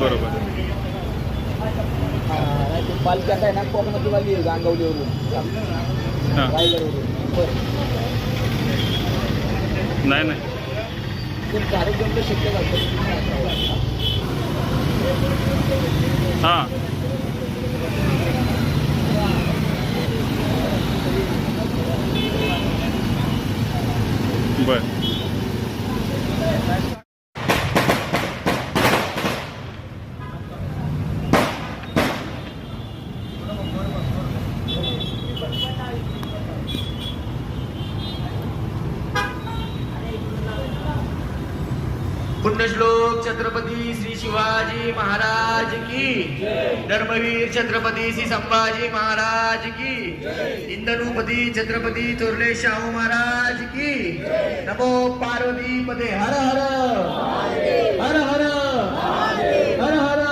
बरोबर. पालख्यात आहे ना कोकणातून आली गांगवलीवरून. रायगडवरून. बरं. नाही नाही. कार्यक्रम तर शक्य हां. बरं. पुण्यश्लोक छत्रपती श्री शिवाजी महाराज की धर्मवीर छत्रपती श्री संभाजी महाराज की इंदनुपती छत्रपती थोरले शाहू महाराज की नमो पार्वती पदे हर. हर हर हर हर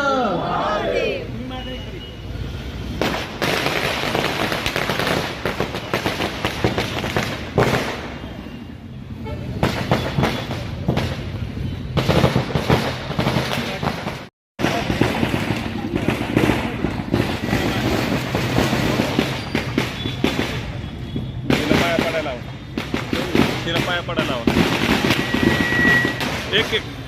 तिला पाया पडायला हवा तिला पाया पडायला हवा. एक एक.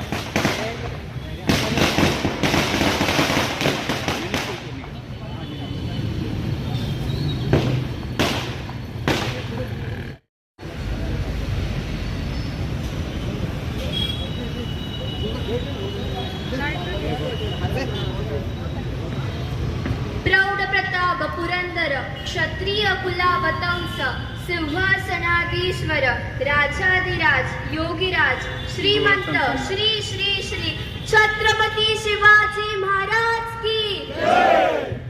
क्षत्रिय कुलावतंस सिंहासनाधीश्वर राजाधिराज योगीराज श्रीमंत श्री श्री श्री छत्रपती शिवाजी महाराज की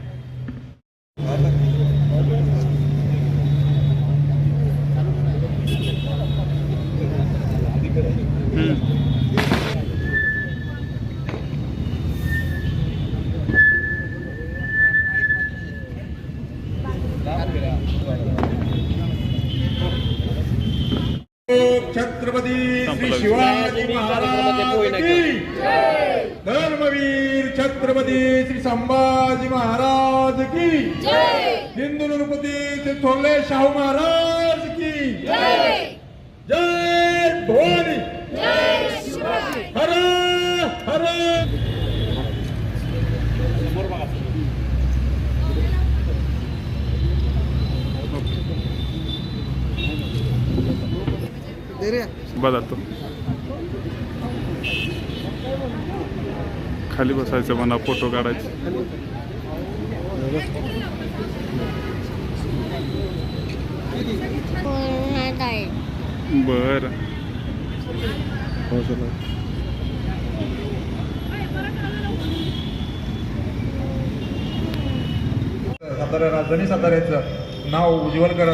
छत्रपती. श्री शिवाजी महाराज की धर्मवीर छत्रपती श्री संभाजी महाराज की हिंदू नृपती श्री थोरले शाहू महाराज की जय! भवानी हर हर बघा तो खाली बसायचं म्हणा फोटो काढायचे. बर. सातारा राजधानी साताऱ्याचं नाव उज्ज्वल करा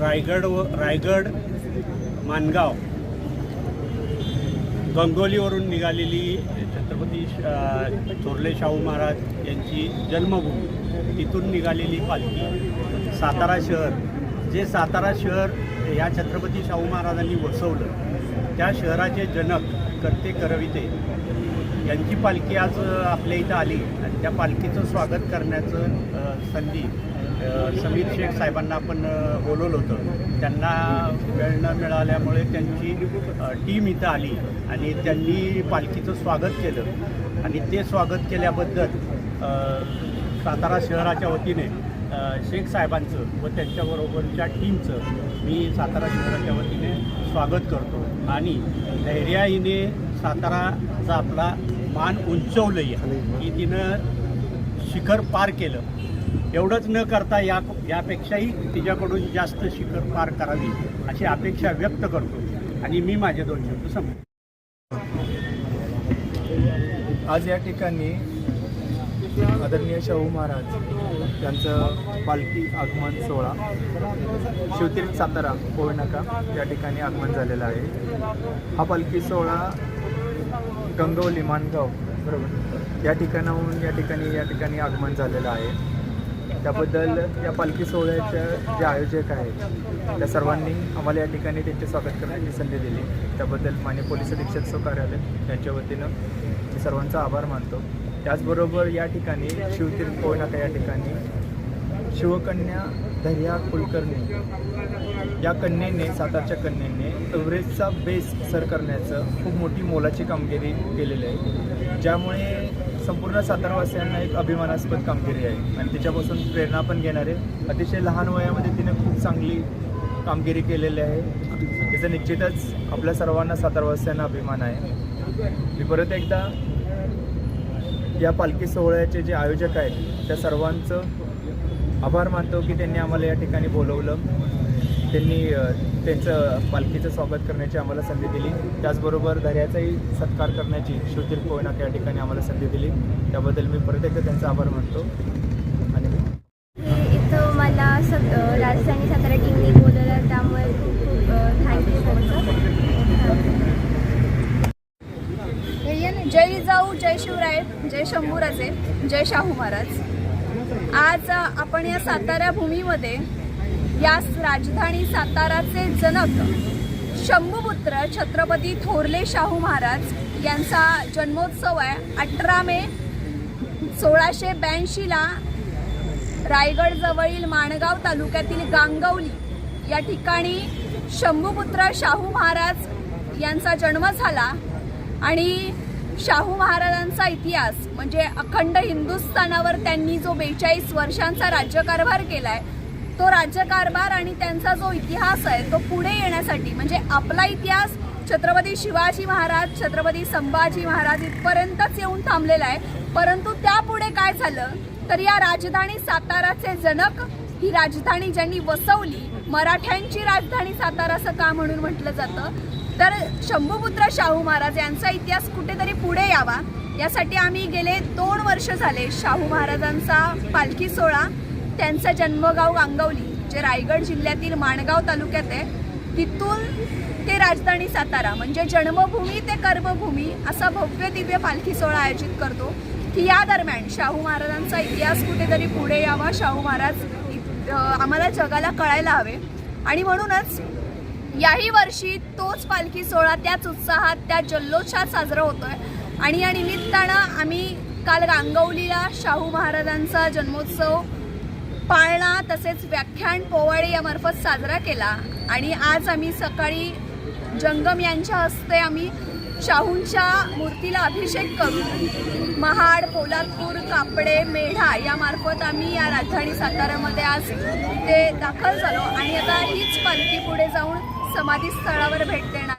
रायगड व रायगड मानगाव. गंगोलीवरून निघालेली छत्रपती श- थोरले शाहू महाराज यांची जन्मभूमी. तिथून निघालेली पालखी. सातारा शहर. जे सातारा शहर या छत्रपती शाहू महाराजांनी वसवलं त्या शहराचे जनक करते करविते यांची पालखी आज आपल्या इथं आली. आणि त्या पालखीचं स्वागत करण्याचं संधी समीर शेख साहेबांना आपण बोलवलं होतं. त्यांना वेळ न मिळाल्यामुळे त्यांची टीम इथं आली आणि त्यांनी पालखीचं स्वागत केलं. आणि ते स्वागत केल्याबद्दल सातारा शहराच्या वतीने शेख साहेबांचं व त्यांच्याबरोबरच्या टीमचं मी सातारा शहराच्या वतीने स्वागत करतो. आणि धैर्याईने साताराचा आपला मान उंचवलं आहे की तिनं शिखर पार केलं. एवढंच न करता या यापेक्षाही तिच्याकडून जास्त शिखर पार करावी अशी अपेक्षा व्यक्त करतो. आणि मी माझे दोन शब्द समजतो आज या ठिकाणी आदरणीय शाहू महाराज यांचं पालखी आगमन सोहळा शिवतीर्थ सातारा कोविनाका या ठिकाणी आगमन झालेलं आहे. हा पालखी सोहळा गंगवली माणगाव बरोबर? या ठिकाणाहून या ठिकाणी या ठिकाणी आगमन झालेलं आहे. त्याबद्दल या पालखी सोहळ्याच्या जे आयोजक आहेत त्या सर्वांनी आम्हाला या ठिकाणी त्यांचे स्वागत करण्याची संधी दिली. त्याबद्दल माने पोलीस अधीक्षक सो कार्यालय यांच्या वतीनं मी सर्वांचा आभार मानतो. त्याचबरोबर या ठिकाणी शिवतीर्थ पोयनाका या ठिकाणी शिवकन्या दर्या कुलकर्णी. या कन्येने सातारच्या कन्येने एव्हरेजचा बेस सर करण्याचं खूप मोठी मोलाची कामगिरी केलेली आहे. ज्यामुळे संपूर्ण सातारावासियांना एक अभिमानास्पद कामगिरी आहे. आणि तिच्यापासून प्रेरणा पण घेणारे. अतिशय लहान वयामध्ये तिने खूप चांगली कामगिरी केलेली आहे. तिचं निश्चितच आपल्या सर्वांना सातारावासियांना अभिमान आहे. मी परत एकदा या पालखी सोहळ्याचे जे आयोजक आहेत त्या सर्वांचं आभार मानतो की त्यांनी आम्हाला या ठिकाणी बोलवलं. त्यांनी त्यांचं पालखीचं स्वागत करण्याची आम्हाला संधी दिली. त्याचबरोबर दर्याचाही सत्कार करण्याची शिवतीर्थ कोयना या ठिकाणी आम्हाला संधी दिली. त्याबद्दल मी परत एकदा त्यांचा आभार मानतो. आणि इथं मला सग राजधानी सातारा टीमने बोलवलं त्यामुळे खूप खूप थँक्यू जय जाऊ जय शिवराय जय शंभूराजे जय शाहू महाराज. आज आपण या सातारा भूमीमध्ये यास राजधानी साताराचे जनक शंभूपुत्र छत्रपती थोरले शाहू महाराज यांचा जन्मोत्सव आहे अठरा मे सोळाशे ब्याऐंशीला रायगडजवळील माणगाव तालुक्यातील गांगवली या ठिकाणी शंभूपुत्र शाहू महाराज यांचा जन्म झाला आणि शाहू महाराजांचा इतिहास म्हणजे अखंड हिंदुस्थानावर त्यांनी जो बेचाळीस वर्षांचा राज्यकारभार केला आहे तो राज्यकारभार आणि त्यांचा जो इतिहास आहे तो पुढे येण्यासाठी म्हणजे आपला इतिहास छत्रपती शिवाजी महाराज छत्रपती संभाजी महाराज इथपर्यंतच येऊन थांबलेला आहे. परंतु त्यापुढे काय झालं? तर या राजधानी साताराचे जनक ही राजधानी ज्यांनी वसवली मराठ्यांची राजधानी सातारा असं का म्हणून म्हटलं जातं? तर शंभूपुत्र शाहू महाराज यांचा इतिहास कुठेतरी पुढे यावा. यासाठी आम्ही गेले दोन वर्ष झाले शाहू महाराजांचा पालखी सोहळा. त्यांचं जन्मगाव गांगवली जे रायगड जिल्ह्यातील माणगाव तालुक्यात आहे. तिथून ते राजधानी सातारा म्हणजे जन्मभूमी ते कर्मभूमी असा भव्य दिव्य पालखी सोहळा आयोजित करतो. की या दरम्यान शाहू महाराजांचा इतिहास कुठेतरी पुढे यावा शाहू महाराज आम्हाला जगाला कळायला हवे. आणि म्हणूनच याही वर्षी तोच पालखी सोहळा त्याच उत्साहात त्या जल्लोषात साजरा होतोय. आणि या निमित्तानं आम्ही काल गांगवलीला शाहू महाराजांचा जन्मोत्सव पाळणा तसेच व्याख्यान पोवाडे यामार्फत साजरा केला. आणि आज आम्ही सकाळी जंगम यांच्या हस्ते आम्ही शाहूंच्या मूर्तीला अभिषेक करून महाड पोलादपूर कापडे मेढा यामार्फत आम्ही या राजधानी साताऱ्यामध्ये आज ते दाखल झालो. आणि आता हीच पालखी पुढे जाऊन समाधी स्थळावर भेट देणार.